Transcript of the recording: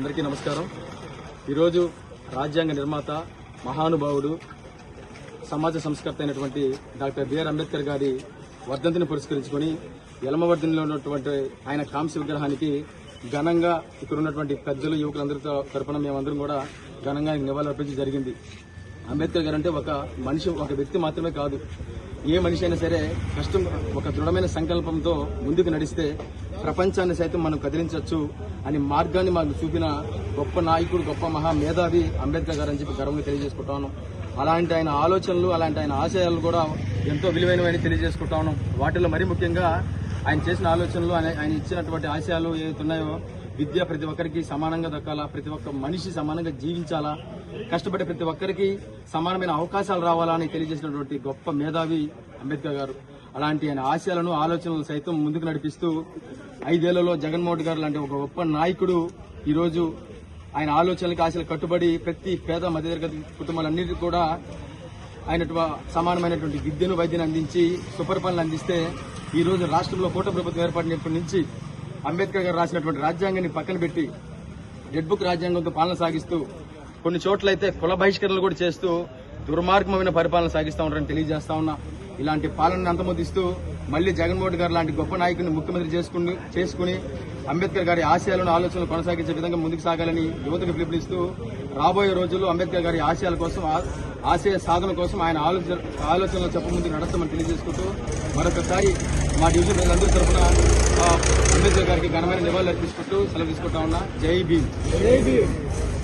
అందరికీ నమస్కారం. ఈరోజు రాజ్యాంగ నిర్మాత మహానుభావుడు సమాజ సంస్కర్త అయినటువంటి డాక్టర్ బిఆర్ అంబేద్కర్ గారి వర్ధంతిని పురస్కరించుకొని యలమవర్ధనిలో ఉన్నటువంటి ఆయన కాంస్య విగ్రహానికి ఘనంగా ఇక్కడ ఉన్నటువంటి పెద్దలు యువకులందరితో తరపున మేమందరం కూడా ఘనంగా నివాళులు నివాళులర్పించడం జరిగింది. అంబేద్కర్ గారు అంటే ఒక మనిషి ఒక వ్యక్తి మాత్రమే కాదు. ఏ మనిషి అయినా సరే కష్టం ఒక దృఢమైన సంకల్పంతో ముందుకు నడిస్తే ప్రపంచాన్ని సైతం మనం కదిలించవచ్చు అని మార్గాన్ని మాకు చూపిన గొప్ప నాయకుడు గొప్ప మహా మేధావి అంబేద్కర్ గారు అని చెప్పి గర్వంగా తెలియజేసుకుంటాను అలాంటి ఆయన ఆలోచనలు అలాంటి ఆయన ఆశయాలు కూడా ఎంతో విలువైనవని తెలియజేసుకుంటాను వాటిలో మరీ ముఖ్యంగా ఆయన చేసిన ఆలోచనలు ఆయన ఆయన ఇచ్చినటువంటి ఆశయాలు ఏవైతే ఉన్నాయో విద్య ప్రతి ఒక్కరికి సమానంగా దక్కాలా? ప్రతి ఒక్క మనిషి సమానంగా జీవించాలా? కష్టపడే ప్రతి ఒక్కరికి సమానమైన అవకాశాలు రావాలా అని తెలియజేసినటువంటి గొప్ప మేధావి అంబేద్కర్ గారు. అలాంటి ఆయన ఆశయాలను ఆలోచనలు సైతం ముందుకు నడిపిస్తూ ఐదేళ్ళలో జగన్మోహన్ గారు లాంటి ఒక గొప్ప నాయకుడు ఈరోజు ఆయన ఆలోచనలకు ఆశలు కట్టుబడి ప్రతి పేద మధ్యతరగతి కుటుంబాలన్నిటి కూడా ఆయన సమానమైనటువంటి విద్యను వైద్యను అందించి సుపరిపాలన అందిస్తే ఈరోజు రాష్ట్రంలో కూట ప్రభుత్వం ఏర్పడినప్పటి నుంచి అంబేద్కర్ గారు రాసినటువంటి రాజ్యాంగాన్ని పక్కన పెట్టి డెడ్ బుక్ రాజ్యాంగంతో పాలన సాగిస్తూ కొన్ని చోట్లయితే కుల బహిష్కరణలు కూడా చేస్తూ దుర్మార్గమైన పరిపాలన సాగిస్తూ ఉంటారని తెలియజేస్తా ఉన్నా. ఇలాంటి పాలనను అంతమొదిస్తూ మళ్ళీ జగన్మోహన్ గారు లాంటి గొప్ప నాయకుడిని ముఖ్యమంత్రి చేసుకుని చేసుకుని అంబేద్కర్ గారి ఆశయాలను ఆలోచనలు కొనసాగించే విధంగా ముందుకు సాగాలని యువతకు పిలుపునిస్తూ రాబోయే రోజుల్లో అంబేద్కర్ గారి ఆశయాల కోసం ఆశయ సాధన కోసం ఆయన ఆలోచన ఆలోచనలు చెప్ప ముందుకు తెలియజేసుకుంటూ మరొకసారి మా డివిజన్ ప్రజలందరి తరఫున ఘనమైన నివాళులు అర్పించుకుంటూ సెలవు తీసుకుంటా ఉన్నా. జై భీమ్. జై భీమ్.